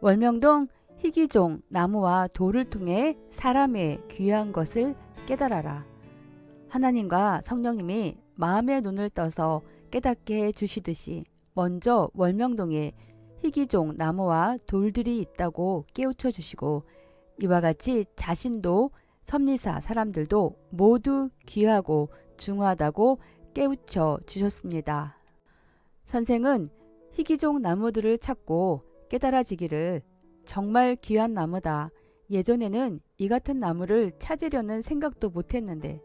월명동 희귀종 나무와 돌을 통해 사람의 귀한 것을 깨달아라. 하나님과 성령님이 마음의 눈을 떠서 깨닫게 해 주시듯이 먼저 월명동에 희귀종 나무와 돌들이 있다고 깨우쳐 주시고 이와 같이 자신도 섭리사 사람들도 모두 귀하고 중하다고 깨우쳐 주셨습니다. 선생은 희귀종 나무들을 찾고 깨달아지기를 정말 귀한 나무다. 예전에는 이 같은 나무를 찾으려는 생각도 못했는데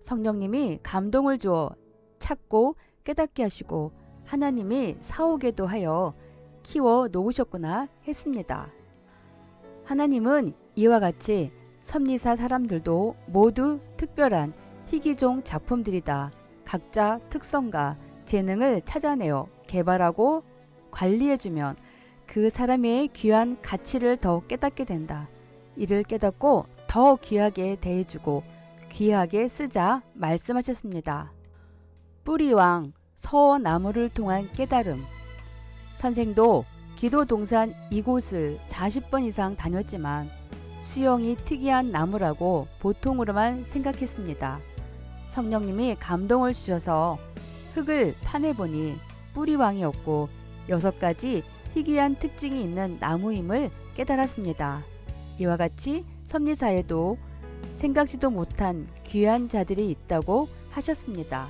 성령님이 감동을 주어 찾고 깨닫게 하시고 하나님이 사오게도 하여 키워 놓으셨구나 했습니다. 하나님은 이와 같이 섭리사 사람들도 모두 특별한 희귀종 작품들이다. 각자 특성과 재능을 찾아내어 개발하고 관리해주면 그 사람의 귀한 가치를 더 깨닫게 된다. 이를 깨닫고 더 귀하게 대해주고 귀하게 쓰자 말씀하셨습니다. 뿌리왕 서나무를 통한 깨달음 선생도 기도 동산 이곳을 40번 이상 다녔지만 수영이 특이한 나무라고 보통으로만 생각했습니다. 성령님이 감동을 주셔서 흙을 파내보니 뿌리왕이었고 여섯 가지 희귀한 특징이 있는 나무임을 깨달았습니다. 이와 같이 섭리사에도 생각지도 못한 귀한 자들이 있다고 하셨습니다.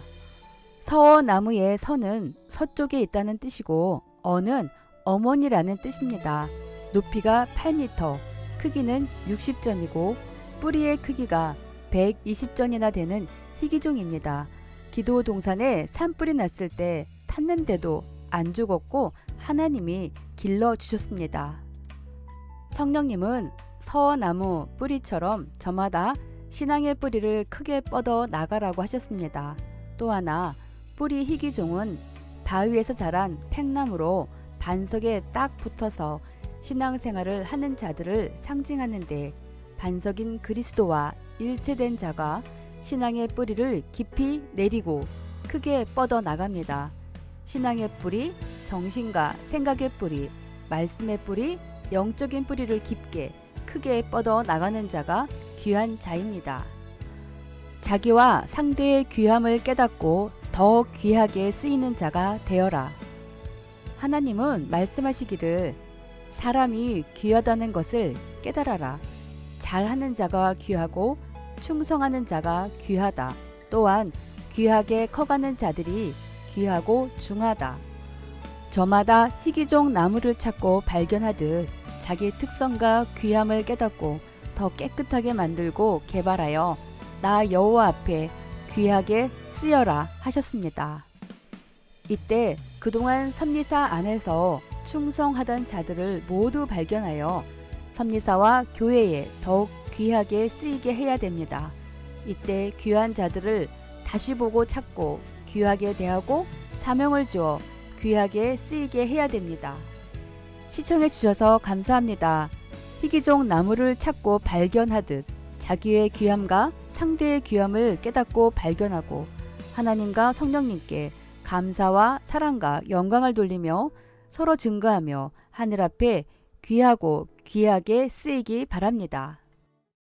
서나무의 서는 서쪽에 있다는 뜻이고 어는 어머니라는 뜻입니다. 높이가 8m, 크기는 60전이고 뿌리의 크기가 120전이나 되는 희귀종입니다. 기도 동산에 산불이 났을 때 탔는데도 안 죽었고 하나님이 길러 주셨습니다. 성령님은 서나무 뿌리처럼 저마다 신앙의 뿌리를 크게 뻗어 나가라고 하셨습니다. 또 하나 뿌리 희귀종은 바위에서 자란 팽나무로 반석에 딱 붙어서 신앙생활을 하는 자들을 상징하는데 반석인 그리스도와 일체된 자가 신앙의 뿌리를 깊이 내리고 크게 뻗어 나갑니다. 신앙의 뿌리, 정신과 생각의 뿌리, 말씀의 뿌리, 영적인 뿌리를 깊게 크게 뻗어 나가는 자가 귀한 자입니다. 자기와 상대의 귀함을 깨닫고 더 귀하게 쓰이는 자가 되어라. 하나님은 말씀하시기를 사람이 귀하다는 것을 깨달아라. 잘하는 자가 귀하고 충성하는 자가 귀하다. 또한 귀하게 커가는 자들이 귀하고 중하다. 저마다 희귀종 나무를 찾고 발견하듯 자기 특성과 귀함을 깨닫고 더 깨끗하게 만들고 개발하여 나 여호와 앞에 귀하게 쓰여라 하셨습니다. 이때 그동안 섭리사 안에서 충성하던 자들을 모두 발견하여 섭리사와 교회에 더욱 귀하게 쓰이게 해야 됩니다. 이때 귀한 자들을 다시 보고 찾고 귀하게 대하고 사명을 주어 귀하게 쓰이게 해야 됩니다. 시청해 주셔서 감사합니다. 희귀종 나무를 찾고 발견하듯 자기의 귀함과 상대의 귀함을 깨닫고 발견하고 하나님과 성령님께 감사와 사랑과 영광을 돌리며 서로 증거하며 하늘 앞에 귀하고 귀하게 쓰이기 바랍니다.